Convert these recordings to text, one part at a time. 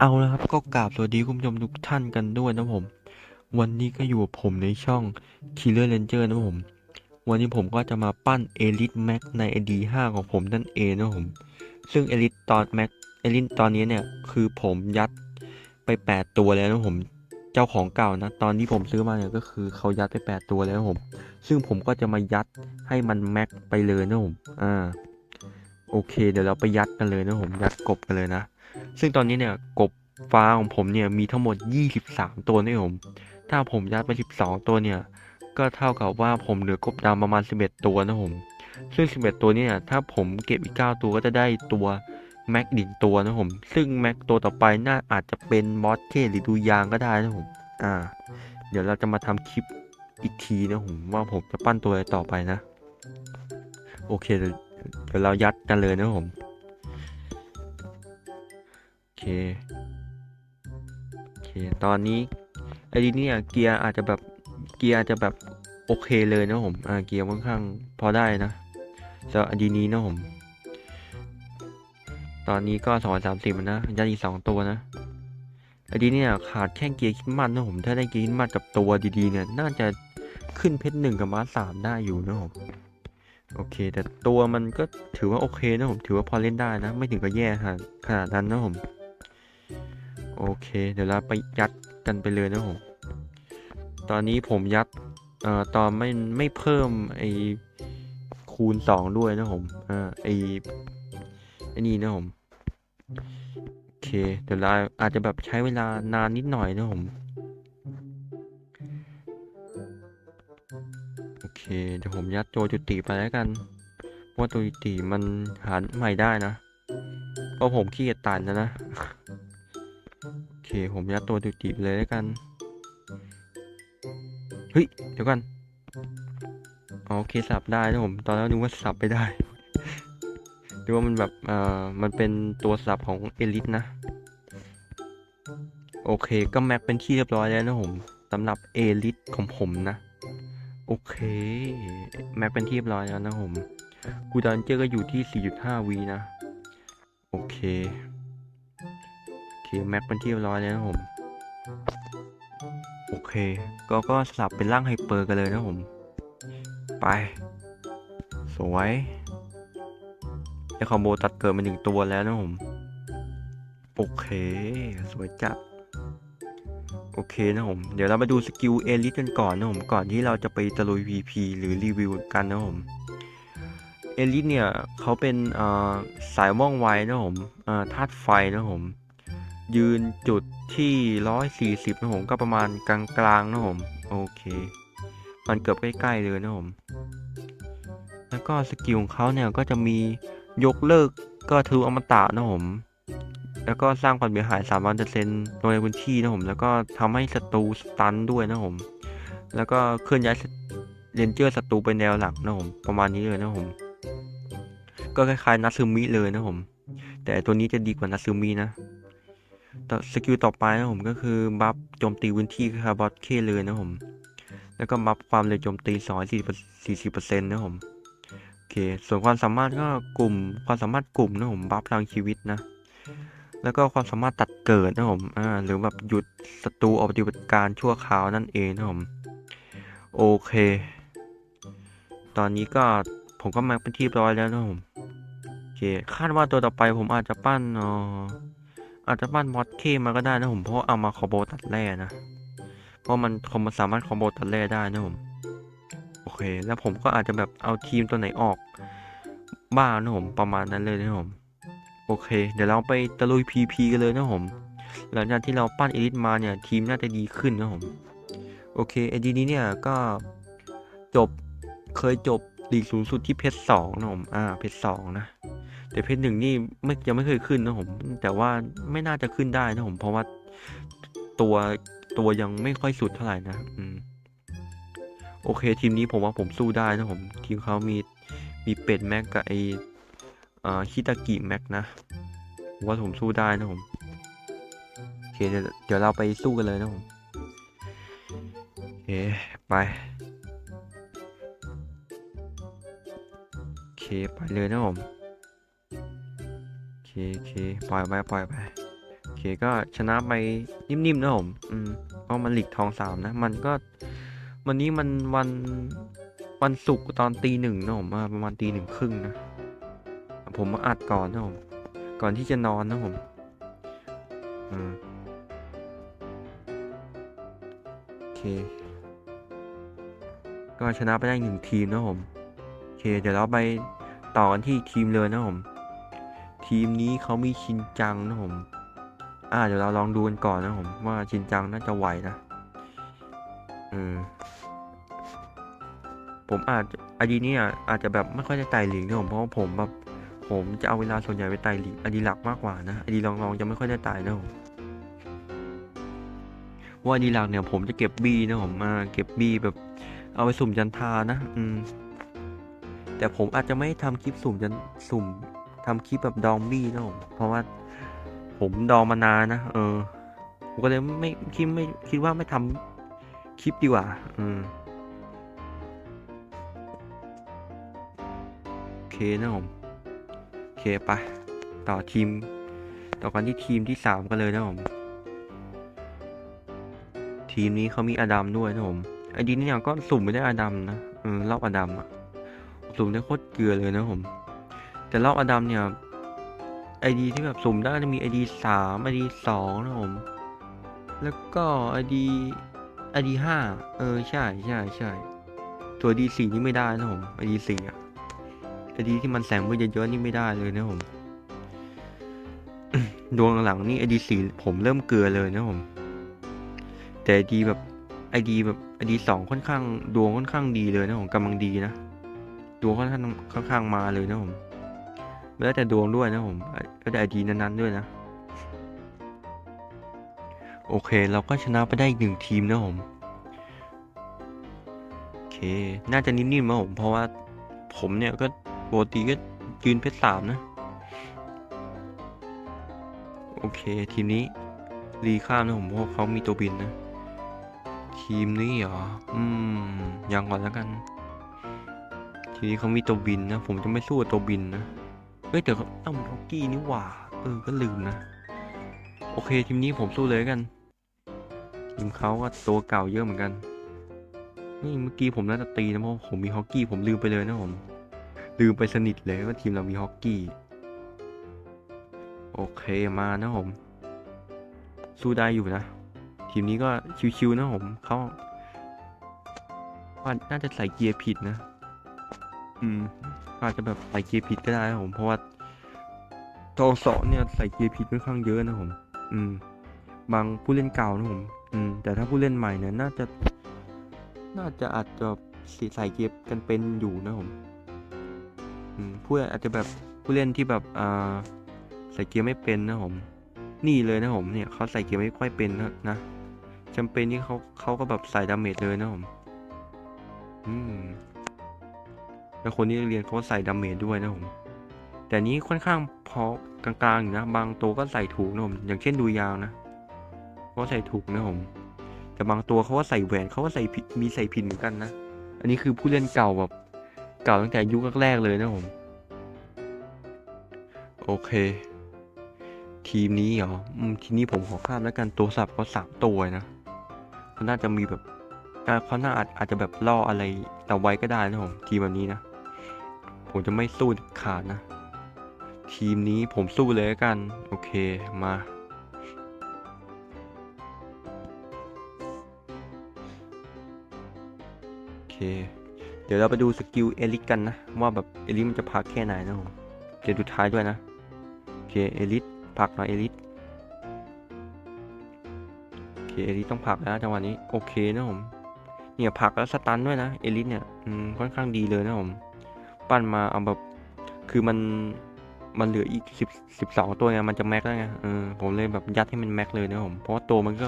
เอาละครับก็กราบสวัสดีคุณผู้ชมทุกท่านกันด้วยนะผม วันนี้ก็อยู่กับผมในช่อง Killer Ranger นะผม วันนี้ผมก็จะมาปั้น Elite Max ใน ID 5ของผมนั่นเองนะผม ซึ่ง Elite ตอน Max Elite ตอนนี้เนี่ยคือผมยัดไป 8 ตัวแล้วนะผม เจ้าของเก่านะ ตอนที่ผมซื้อมาเนี่ยก็คือเขายัดไป 8 ตัวแล้วนะผม ซึ่งผมก็จะมายัดให้มันแม็กไปเลยนะผม อ่า โอเค เดี๋ยวเราไปยัดกันเลยนะผม ยัดกบกันเลยนะ ซึ่งตอนนี้เนี่ยกบฟ้าของผมเนี่ยมีทั้งหมด 23 ตัวนี่ผม ถ้าผมยัดไป 12 ตัวเนี่ย ก็เท่ากับว่าผมเหลือกบดำประมาณ 11 ตัวนะผม ซึ่ง 11 ตัวเนี่ยถ้าผมเก็บอีก 9 ตัวก็จะได้ตัวแม็กดินตัวนะผม ซึ่งแม็กตัวต่อไปน่าอาจจะเป็นมอสเคหรือดูยางก็ได้นะผม อ่า เดี๋ยวเราจะมาทำคลิปอีกทีนะผมว่าผมจะปั้นตัวอะไรต่อไปนะ โอเคเดี๋ยวเรายัดกันเลยนะผม เคโอเค ตอนนี้ไอ้นี่เนี่ยเกียร์อาจจะแบบเกียร์อาจจะแบบโอเคเลยนะผมอ่าเกียร์ค่อนข้างพอได้นะสำหรับอันนี้นะผม ตอนนี้ก็สองสามสิบนะยัดอีกสองตัวนะอันนี้เนี่ยขาดแค่เกียร์คิดมันนะผม ถ้าได้เกียร์คิดมันกับตัวดีๆเนี่ย น่าจะขึ้นเพชรหนึ่งกับม้าสามได้อยู่นะผมโอเค แต่ตัวมันก็ถือว่าโอเคนะผมถือว่าพอเล่นได้นะ ไม่ถึงกับแย่ขนาดนั้นนะผม โอเค เดี๋ยวเราไปยัดกันไปเลยนะผม ตอนนี้ผมยัดเอ่อตอนไม่ไม่เพิ่มไอคูณสองด้วยนะผมอ่าไอไอนี่นะผมโอเค เดี๋ยวเราอาจจะแบบใช้เวลานานนิดหน่อยนะผมโอเค เดี๋ยวผมยัดตัวจุติไปแล้วกันว่าตัวจุติมันหาใหม่ได้นะเพราะผมขี้เกียจตัดนะนะ โอเค ผมยัดตัวจุติไปเลยแล้วกัน เฮ้ย เดี๋ยวกันอ๋อโอเคสับได้นะผม ตอนแรกนึกว่าสับไม่ได้หรือว่ามันแบบเอ่อมันเป็นตัวสับของเอลิทนะ โอเคก็แม็กเป็นที่เรียบร้อยแล้วนะผมสำหรับเอลิทของผมนะ โอเคแม็กเป็นที่เรียบร้อยแล้วนะผมกูดันเจอร์ก็อยู่ที่ 4.5วีนะ โอเค โอแม็กเป็นที่ร้อยแล้วนะผม โอเค ก็ก็สลับเป็นร่างไฮเปอร์กันเลยนะผม ไป สวยไอคอมโบตัดเกิดมาหนึ่งตัวแล้วนะผม โอเค สวยจัดโอเคนะผม เดี๋ยวเรามาดูสกิลเอลิทกันก่อนนะผม ก่อนที่เราจะไปตะลุย VP หรือรีวิวกันนะผม เอลิทเนี่ยเขาเป็นสายว่องไวนะผมธาตุไฟนะผม ยืนจุดที่ 140 นะผมก็ประมาณกลางๆนะผมโอเค มันเกือบใกล้ๆเลยนะผมแล้วก็สกิลของเขาเนี่ยก็จะมียกเลิกก็ทะลุอมตะนะผมแล้วก็สร้างความเสียหาย3 0 0เซนโดยในพื้นที่นะผม แล้วก็ทำให้ศัตรูสตันด้วยนะผม แล้วก็เคลื่อนย้ายเรนเจอร์ศัตรูไปแนวหลักนะผม ประมาณนี้เลยนะผม ก็คล้ายๆนัซึมิเลยนะผม แต่ตัวนี้จะดีกว่านัซึมินะ สกิลต่อไปนะผมก็คือบัฟโจมตีพื้นที่คาร์บอสเคเลยนะผม แล้วก็บัฟความเร็วโจมตี240%นะผมโอเค ส่วนความสามารถก็กลุ่มความสามารถกลุ่มนะผมบัฟพลังชีวิตนะ แล้วก็ความสามารถตัดเกิดนะผมอ่าหรือแบบหยุดศัตรูออกปฏิบัติการชั่วคราวนั่นเองนะผมโอเค ตอนนี้ก็ผมก็มาเป็นที่ร้อยแล้วนะผมโอเคคาดว่าตัวต่อไปผมอาจจะปั้นเออ อาจจะปั้นมอสเคมาก็ได้นะผมเพราะเอามาคอมโบตัดแร่นะ เพราะมันคอมสามารถคอมโบตัดแร่ได้นะผมโอเค แล้วผมก็อาจจะแบบเอาทีมตัวไหนออก บ้างนะผมประมาณนั้นเลยนะผมโอเค เดี๋ยวเราไปตะลุย PP กันเลยนะผมหลังจากที่เราปั้นเอลิทมาเนี่ยทีมน่าจะดีขึ้นนะผมโอเคเอดีนี้เนี่ยก็จบเคยจบลีกสูงสุดที่เพชรสองนะผมอ่าเพชรสองนะ แต่เพชรหนึ่งนี่ไม่ยังไม่เคยขึ้นนะผมแต่ว่าไม่น่าจะขึ้นได้นะผมเพราะว่าตัวตัวยังไม่ค่อยสุดเท่าไหร่นะอืมโอเคทีมนี้ผมว่าผมสู้ได้นะผมทีมเขามีมีเป็ดแม็กกับไอเอ่อฮิตากิแม็กนะผมว่าผมสู้ได้นะผมโอเคเดี๋ยวเดี๋ยวเราไปสู้กันเลยนะผมโอเคไปโอเคไปเลยนะผม โอเคโอเคปล่อยไปปล่อยไปโอเคก็ชนะไปนิ่มๆนะผมอืมเพรามันหลีกทองสามนะ มันก็ วันนี้มันวันวันศุกร์ตอนตีหนึ่งนะผมประมาณตีหนึ่งครึ่งนะ ผมมาอัดก่อนนะผมก่อนที่จะนอนนะผมอืมโอเค ก็ชนะไปได้หนึ่งทีมนะผมโอเค เดี๋ยวเราไปต่อกันที่ทีมเลยนะผม ทีมนี้เขามีชินจังนะผม อ่าเดี๋ยวเราลองดูกันก่อนนะผมว่าชินจังน่าจะไหวนะอืมผมอาจอดีนี้อาจจะแบบไม่ค่อยได้ไต่หลีกนะผมเพราะผมแบบผมจะเอาเวลาส่วนใหญ่ไปไต่หลีกอดีหลักมากกว่านะอดีลองๆจะไม่ค่อยได้ไต่นะผมว่าอดีหลักเนี่ยผมจะเก็บบี้นะผมมาเก็บบี้แบบ เอาไปสุ่มจันทานะ อืมแต่ผมอาจจะไม่ทำคลิปสุ่มจันสุ่ม ทำคลิปแบบดองบี้นะผมเพราะว่าผมดองมานานนะเออ ผมก็เลยไม่คิดไม่คิดว่าไม่ทำคลิปดีกว่าอืมโอเคนะผมโอเคไปต่อทีม ต่อกันที่ทีมที่สามกันเลยนะผมทีมนี้เขามีอดัมด้วยนะผมไอดีนี่อย่างก็สุ่มไม่ได้อดัมนะเออรอบอดัมอะสุ่มได้โคตรเกลือเลยนะผม แต่รอบอดัมเนี่ยไอดีที่แบบสุ่มได้จะมีไอดีสามไอดีสองนะผมแล้วก็ไอดีไอดีห้าเออใช่ใช่ใช่ตัวดีสี่นี่ไม่ได้นะผมไอดีสี่อะไอดีที่มันแสงมืดเยอะๆนี่ไม่ได้เลยนะผมดวงหลังนี่ไอดีสี่ผมเริ่มเกลือเลยนะผม แต่ไอดีแบบไอดีแบบไอดีสองค่อนข้างดวงค่อนข้างดีเลยนะผมกำลังดีนะดวงค่อนข้างค่อนข้างมาเลยนะผม แล้วแต่ดวงด้วยนะผมก็แต่ไอดีนั้นๆด้วยนะ โอเคเราก็ชนะไปได้อีกหนึ่งทีมนะผม โอเค น่าจะนิ่มๆนะผม เพราะว่าผมเนี่ยก็ปกติก็ยืนเพชรสามนะ โอเค ทีมนี้รีข้ามนะผมเพราะเขามีตัวบินนะ ทีมนี้เหรอ อืม ยังก่อนแล้วกัน ทีนี้เขามีตัวบินนะ ผมจะไม่สู้กับตัวบินนะ เฮ้ยแต่เขาต้องมีฮอกกี้นี่หว่า เออ ก็ลืมนะ โอเคทีมนี้ผมสู้เลยกัน ทีมเขาก็ตัวเก่าเยอะเหมือนกัน นี่เมื่อกี้ผมน่าจะตีนะเพราะผมมีฮอกกี้ผมลืมไปเลยนะผม ลืมไปสนิทเลยว่าทีมเรามีฮอกกี้ โอเคมานะผม สู้ได้อยู่นะ ทีมนี้ก็ชิวๆนะผมเขาว่าน่าจะใส่เกียร์ผิดนะ อืมอาจจะแบบใส่เกียร์ผิดก็ได้นะผม เพราะว่าทองสอเนี่ยใส่เกียร์ผิดค่อนข้างเยอะนะผม อืม บางผู้เล่นเก่านะผม อืม แต่ถ้าผู้เล่นใหม่เนี่ยน่าจะ น่าจะอาจจะใส่เกียร์กันเป็นอยู่นะผม อืม ผู้อาจจะแบบผู้เล่นที่แบบ อ่า ใส่เกียร์ไม่เป็นนะผม นี่เลยนะผมเนี่ยเขาใส่เกียร์ไม่ค่อยเป็นนะนะจำเป็นที่เขาเขาก็แบบใส่ดาเมจเลยนะผม อืม แล้วคนที่เรียนเขาก็ใส่ดาเมจด้วยนะผม แต่นี้ค่อนข้างพอกลางๆอยู่นะ บางตัวก็ใส่ถูกนะผมอย่างเช่นดูยาวนะเขาก็ใส่ถูกนะผม แต่บางตัวเขาก็ใส่แหวนเขาก็ใส่ผิดมีใส่ผิดเหมือนกันนะ อันนี้คือผู้เล่นเก่าแบบเก่าตั้งแต่ยุคแรกๆเลยนะผม โอเค ทีมนี้เหรออืมทีนี้ผมขอข้ามแล้วกันตัวสับเขาสามตัวนะเขาน่าจะมีแบบเขาน่าอาจอาจจะแบบล่ออะไรเราไว้ก็ได้นะผมทีมแบบนี้นะ ผมจะไม่สู้ขาดนะ ทีมนี้ผมสู้เลยกัน โอเคมา โอเค เดี๋ยวเราไปดูสกิลเอลิสกันนะ ว่าแบบเอลิสมันจะพักแค่ไหนนะผมเดี๋ยวดูท้ายด้วยนะ โอเคเอลิสผลักหน่อยเอลิสโอเคเอลิสต้องผลักแล้วจังหวะนี้ โอเคนะผมเนี่ยผักแล้วสตันด้วยนะ เอลิสเนี่ยค่อนข้างดีเลยนะผม ปั้นมาเอาแบบ คือมันมันเหลืออีกสิบสิบสองตัวไงมันจะแม็กแล้วไงเออผมเลยแบบยัดให้มันแม็กเลยนะผมเพราะว่าตัวมันก็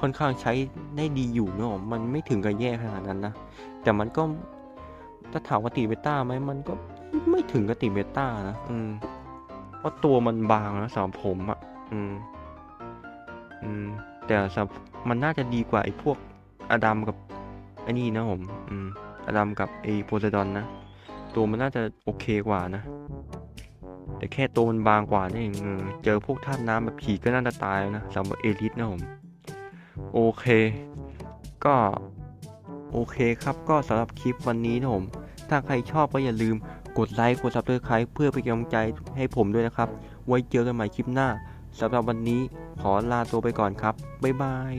ค่อนข้างใช้ได้ดีอยู่นะผมมันไม่ถึงกับแย่ขนาดนั้นนะแต่มันก็ถ้าถามว่าตีเบต้าไหมมันก็ไม่ถึงกับตีเบต้านะอืมเพราะตัวมันบางนะสำหรับผมอะอืมอืมแต่สำหรับมันน่าจะดีกว่าไอ้พวกอดัมกับไอ้นี่นะผม อืมอดัมกับไอ้โพไซดอนนะ ตัวมันน่าจะโอเคกว่านะ แต่แค่ตัวมันบางกว่านี่เองเจอพวกธาน้ำแบบผีก็น่าจะตายนะสำหรับเอลิสนะผมโอเค ก็โอเคครับก็สำหรับคลิปวันนี้นะผมถ้าใครชอบก็อย่าลืมกดไลค์กดซับสไครต์เพื่อเป็นกำลังใจให้ผมด้วยนะครับ ไว้เจอกันใหม่คลิปหน้าสำหรับวันนี้ขอลาตัวไปก่อนครับ บ๊ายบาย